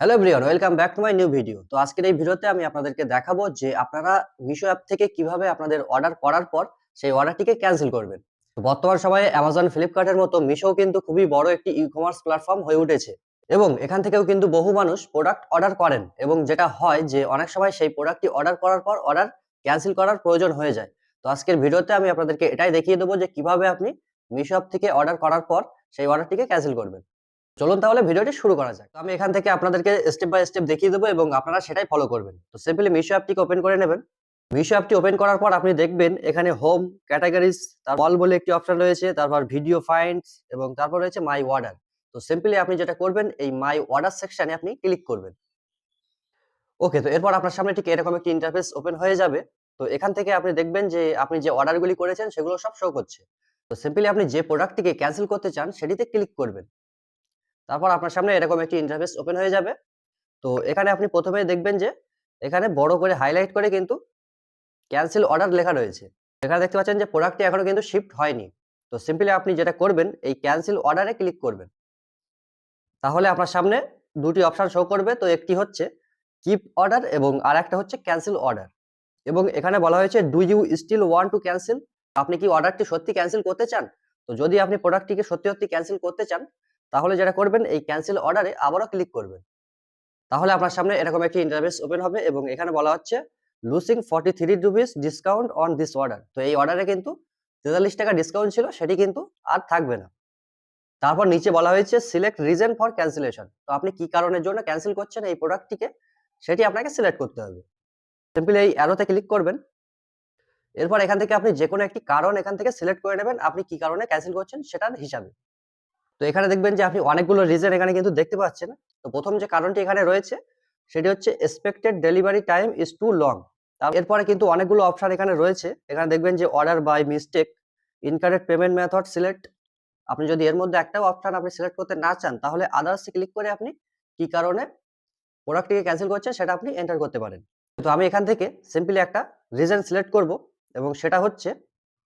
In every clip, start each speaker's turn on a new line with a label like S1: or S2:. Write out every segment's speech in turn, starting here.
S1: Hello everyone welcome back to my new video তো আজকের এই ভিডিওতে আমি আপনাদেরকে দেখাবো যে আপনারা মিশো অ্যাপ থেকে কীভাবে আপনাদের অর্ডার করার পর সেই অর্ডারটিকে ক্যান্সেল করবেন। বর্তমান সময়ে অ্যামাজন ফ্লিপকার্টের মতো মিশো কিন্তু খুবই বড় একটি ই কমার্স প্ল্যাটফর্ম হয়ে উঠেছে এবং এখান থেকেও কিন্তু বহু মানুষ প্রোডাক্ট অর্ডার করেন এবং যেটা হয় যে অনেক সময় সেই প্রোডাক্টটি অর্ডার করার পর অর্ডার ক্যান্সেল করার প্রয়োজন হয়ে যায়। তো আজকের ভিডিওতে আমি আপনাদেরকে এটাই দেখিয়ে দেবো যে কীভাবে আপনি মিশো অ্যাপ থেকে অর্ডার করার পর সেই অর্ডারটিকে ক্যান্সেল করবেন। চলুন তাহলে ভিডিওটি শুরু করা যাক। আমি এখান থেকে আপনাদেরকে স্টেপ বাই স্টেপ দেখিয়ে দেবো এবং আপনারা সেটাই ফলো করবেন। তো সিম্পলি মিশো অ্যাপটিকে ওপেন করে নেবেন। মিশো অ্যাপটি ওপেন করার পর আপনি দেখবেন এখানে হোম ক্যাটাগরিজ তার অল বলে একটি অপশন রয়েছে, তারপর ভিডিও ফাইন্ডস এবং তারপর রয়েছে মাই অর্ডার তো সিম্পলি আপনি যেটা করবেন, এই মাই অর্ডার সেকশানে আপনি ক্লিক করবেন। ওকে তো এরপর আপনার সামনে ঠিক এরকম একটি ইন্টারফেস ওপেন হয়ে যাবে। তো এখান থেকে আপনি দেখবেন যে আপনি যে অর্ডারগুলি করেছেন, সেগুলো সব শো করছে। তো সিম্পলি আপনি যে প্রোডাক্টটিকে ক্যান্সেল করতে চান, সেটিতে ক্লিক করবেন। তারপর আপনার সামনে এরকম একটি ইন্টারফেস ওপেন হয়ে যাবে। তো এখানে আপনি প্রথমে দেখবেন যে, এখানে বড় করে হাইলাইট করে কিন্তু ক্যান্সেল অর্ডার লেখা রয়েছে। এখানে দেখতে পাচ্ছেন যে প্রোডাক্টটি এখনও কিন্তু শিফট হয়নি। তো সিম্পলি আপনি যেটা করবেন, এই ক্যান্সেল অর্ডারে ক্লিক করবেন। তাহলে আপনার সামনে দুটি অপশন শো করবে। তো একটি হচ্ছে কিপ অর্ডার এবং আর একটা হচ্ছে ক্যান্সেল অর্ডার এবং এখানে বলা হয়েছে do you still want to cancel আপনি কি অর্ডারটি সত্যি ক্যান্সেল করতে চান? তো যদি আপনি প্রোডাক্টটিকে সত্যি সত্যি ক্যান্সেল করতে চান তাহলে যেটা করবেন, এই ক্যান্সেল অর্ডারে আবারও ক্লিক করবেন। তাহলে আপনার সামনে এরকম একটি ইন্টারফেস ওপেন হবে এবং এখানে বলা হচ্ছে losing forty three rupees discount on this order তো এই অর্ডারে কিন্তু তেতাল্লিশ টাকা ডিসকাউন্ট ছিল, সেটি কিন্তু আর থাকবে না। তারপর নিচে বলা হয়েছে সিলেক্ট রিজন ফর ক্যান্সেলেশন তো আপনি কি কারণের জন্য ক্যান্সেল করছেন এই প্রোডাক্টটিকে সেটি আপনাকে সিলেক্ট করতে হবে। সিম্পলি এই অ্যারোতে ক্লিক করবেন। এরপর এখান থেকে আপনি যে কোনো একটি কারণ এখান থেকে সিলেক্ট করে নেবেন, আপনি কি কারণে ক্যান্সেল করছেন সেটার হিসাবে। তো এখানে দেখবেন যে আপনি অনেকগুলো রিজন এখানে কিন্তু দেখতে পাচ্ছেন। তো প্রথম যে কারণটি এখানে রয়েছে, সেটি হচ্ছে expected delivery time is too long এরপরে কিন্তু অনেকগুলো অপশন এখানে রয়েছে। এখানে দেখবেন যে order by mistake incorrect payment method select আপনি যদি এর মধ্যে একটাও অপশন আপনি সিলেক্ট করতে না চান, তাহলে আদার্স ক্লিক করে আপনি কি কারণে প্রোডাক্টটিকে ক্যান্সেল করছেন সেটা আপনি এন্টার করতে পারেন। তো আমি এখান থেকে সিম্পলি একটা রিজন সিলেক্ট করব এবং সেটা হচ্ছে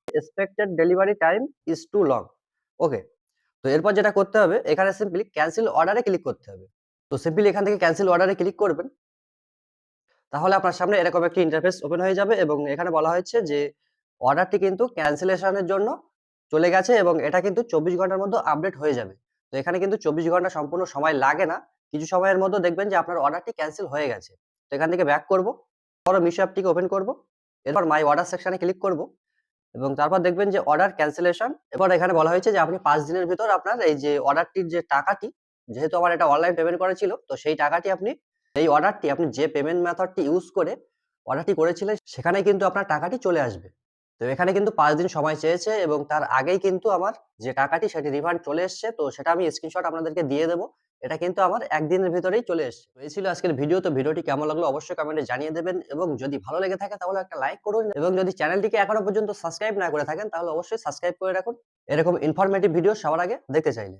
S1: expected delivery time is too long okay তো এরপর যেটা করতে হবে, এখানে সিম্পলি ক্যান্সেল অর্ডারে ক্লিক করতে হবে। তো সিম্পলি এখান থেকে ক্যান্সেল অর্ডারে ক্লিক করবেন। তাহলে আপনার সামনে এরকম একটি ইন্টারফেস ওপেন হয়ে যাবে এবং এখানে বলা হয়েছে যে অর্ডারটি কিন্তু ক্যান্সেলেশনের জন্য চলে গেছে এবং এটা কিন্তু চব্বিশ ঘণ্টার মধ্যে আপডেট হয়ে যাবে। তো এখানে কিন্তু চব্বিশ ঘণ্টা সম্পূর্ণ সময় লাগে না। কিছু সময়ের মধ্যে দেখবেন যে আপনার অর্ডারটি ক্যান্সেল হয়ে গেছে। তো এখান থেকে ব্যাক করব, পরে মিশো অ্যাপটিকে ওপেন করব, এরপর মাই অর্ডার সেকশানে ক্লিক করব। এবং তারপর দেখবেন যে অর্ডার ক্যান্সেলেশন এবার এখানে বলা হয়েছে যে আপনি পাঁচ দিনের ভিতর আপনার এই যে অর্ডারটির যে টাকাটি, যেহেতু আমার এটা অনলাইন পেমেন্ট করা ছিল, তো সেই টাকাটি আপনি এই অর্ডারটি আপনি যে পেমেন্ট মেথডটি ইউজ করে অর্ডারটি করেছিলেন, সেখানে কিন্তু আপনার টাকাটি চলে আসবে। তো এখানে কিন্তু পাঁচ দিন সময় চেয়েছে এবং তার আগেই কিন্তু আমার যে টাকাটি সেটি রিফান্ড চলে এসছে, তো সেটা আমি স্ক্রিনশট আপনাদেরকে দিয়ে দেবো। এটা কিন্তু আমার একদিনের ভিতরেই চলে এসছে। এই ছিল আজকের ভিডিও তো ভিডিওটি কেমন লাগল অবশ্যই কমেন্টে জানিয়ে দেবেন এবং যদি ভালো লেগে থাকে তাহলে একটা লাইক করুন এবং যদি চ্যানেলটিকে এখনও পর্যন্ত সাবস্ক্রাইব না করে থাকেন তাহলে অবশ্যই সাবস্ক্রাইব করে রাখুন। এরকম ইনফরমেটিভ ভিডিও সবার আগে দেখতে চাইলে।